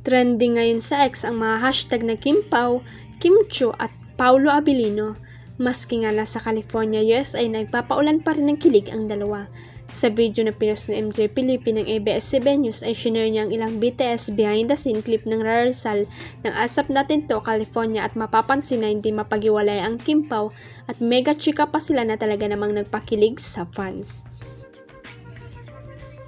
Trending ngayon sa X ang mga hashtag na Kim Pao, Kim Cho at Paulo Abilino. Maski nga nasa California, US ay nagpapaulan pa rin ng kilig ang dalawa. Sa video na pinost ni MJ Pilipi ng ABS-CBN News ay shinare niya ang ilang BTS behind the scene clip ng rehearsal ng Asap Natin To California at mapapansin na hindi mapag-iwalay ang Kim Pao at mega chika pa sila na talaga namang nagpakilig sa fans.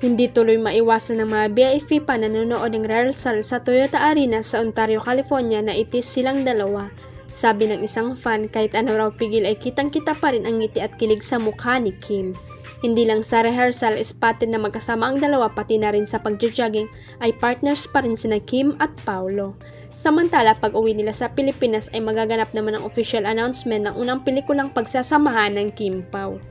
Hindi tuloy maiwasan ng mga BIP pa na nanonood ng rehearsal sa Toyota Arena sa Ontario, California na itis silang dalawa. Sabi ng isang fan kahit ano raw pigil ay kitang-kita pa rin ang ngiti at kilig sa mukha ni Kim. Hindi lang sa rehearsal spotted na magkasama ang dalawa pati na rin sa pagja-jogging ay partners pa rin sina Kim at Paulo. Samantala pag uwi nila sa Pilipinas ay magaganap naman ang official announcement ng unang pelikulang pagsasamahan ng Kim Pao.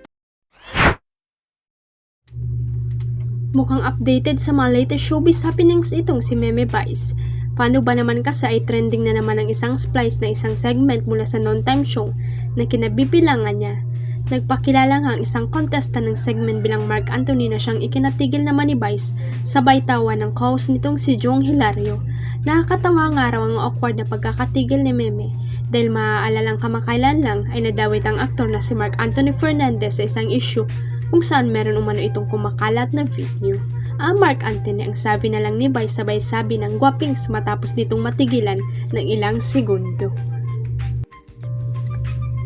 Mukhang updated sa mga latest showbiz happenings itong si Meme Vice. Paano ba naman kasi ay trending na naman ang isang splice na isang segment mula sa non-time show na kinabibilangan niya. Nagpakilala nga ang isang contestant ng segment bilang Mark Anthony na siyang ikinatigil naman ni Vice sabay tawa ng host nitong si Jong Hilario. Nakakatawa nga raw ang awkward na pagkakatigil ni Meme dahil maaalalang kamakailan lang ay nadawit ang aktor na si Mark Anthony Fernandez sa isang issue kung saan meron umano itong kumakalat na video. Ang Mark Anthony ang sabi na lang ni Vice sabay sabi ng guwapings matapos nitong matigilan ng ilang segundo.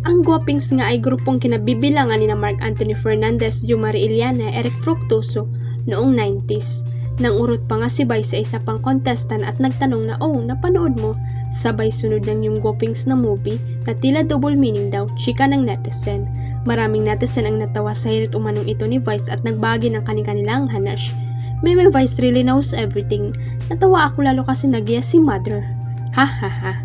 Ang Guapings nga ay grupong kinabibilangan ni na Mark Anthony Fernandez, Jumari Iliana, Eric Fructuoso noong 90s. Nang urot pa nga si Vice sa isa pang contestant at nagtanong na, oh, napanood mo? Sabay sunod ng yung Guapings na movie na tila double meaning daw, chika ng netizen. Maraming netizen ang natawa sa hirit umanong ito ni Vice at nagbagi ng kanilang hanash. Meme Vice really knows everything. Natawa ako lalo kasi nagiya si Mother. Ha ha ha.